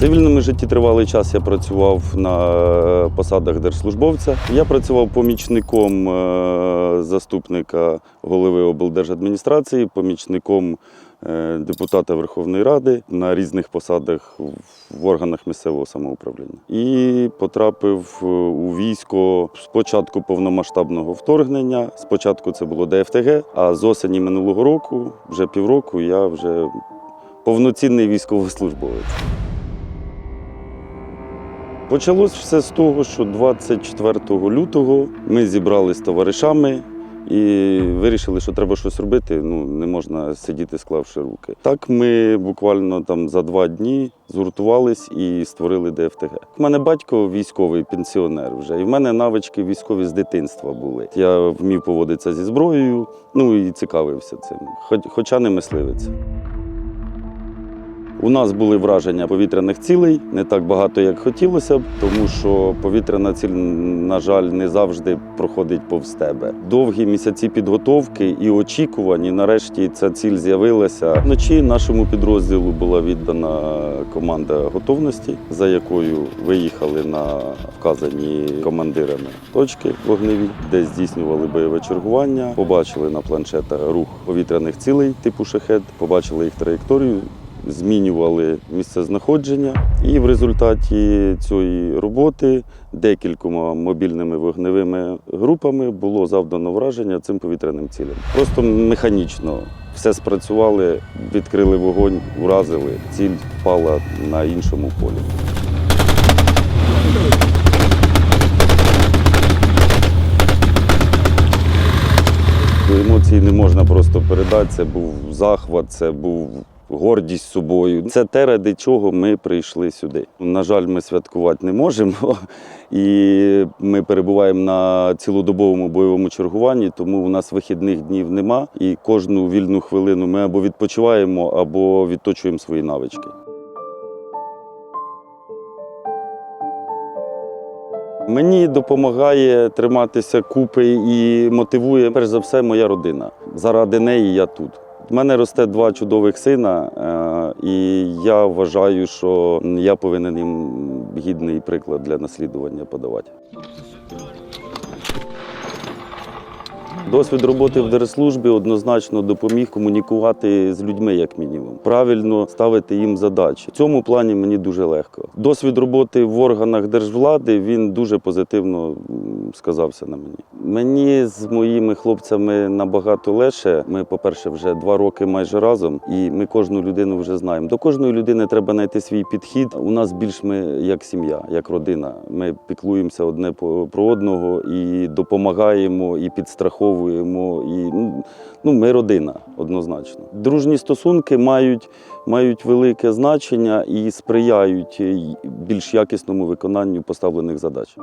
Повний життєтривалий час я працював на е, посадах держслужбовця. Я працював помічником е, заступника голови облдержадміністрації, помічником е, депутата Верховної Ради на різних посадах в органах місцевого самоуправління. І потрапив у військо спочатку повномасштабного вторгнення. Спочатку це було ДФТГ, а з осені минулого року, вже півроку, я вже повноцінний військовослужбовець. Почалось все з того, що 24 лютого ми зібралися з товаришами і вирішили, що треба щось робити. Ну не можна сидіти, склавши руки. Так ми буквально там за два дні згуртувались і створили ДФТГ. У мене батько військовий пенсіонер вже, і в мене навички військові з дитинства були. Я вмів поводитися зі зброєю, ну і цікавився цим, хоч, хоча не мисливець. У нас були враження повітряних цілей не так багато, як хотілося б, тому що повітряна ціль, на жаль, не завжди проходить повз тебе. Довгі місяці підготовки і очікувань, і нарешті ця ціль з'явилася. Вночі нашому підрозділу була віддана команда готовності, за якою виїхали на вказані командирами точки вогневі, де здійснювали бойове чергування. Побачили на планшетах рух повітряних цілей типу шахет, побачили їх траєкторію змінювали місце знаходження. І в результаті цієї роботи декількома мобільними вогневими групами було завдано враження цим повітряним цілям. Просто механічно все спрацювали, відкрили вогонь, вразили. Ціль впала на іншому полі. Емоції не можна просто передати. Це був захват, це був гордість собою. Це те, ради чого ми прийшли сюди. На жаль, ми святкувати не можемо, і ми перебуваємо на цілодобовому бойовому чергуванні, тому у нас вихідних днів нема. І кожну вільну хвилину ми або відпочиваємо, або відточуємо свої навички. Мені допомагає триматися купи і мотивує перш за все моя родина. Заради неї я тут. У мене росте два чудових сина, е, і я вважаю, що я повинен їм гідний приклад для наслідування подавати. Досвід роботи в держслужбі однозначно допоміг комунікувати з людьми, як мінімум, правильно ставити їм задачі. В цьому плані мені дуже легко. Досвід роботи в органах держвлади він дуже позитивно сказався на мені. Мені з моїми хлопцями набагато легше. Ми, по-перше, вже два роки майже разом, і ми кожну людину вже знаємо. До кожної людини треба знайти свій підхід. У нас більш ми як сім'я, як родина. Ми піклуємося одне про одного і допомагаємо, і підстраховуємо. І ну, ну, ми родина однозначно. Дружні стосунки мають, мають велике значення і сприяють е, більш якісному виконанню поставлених задач.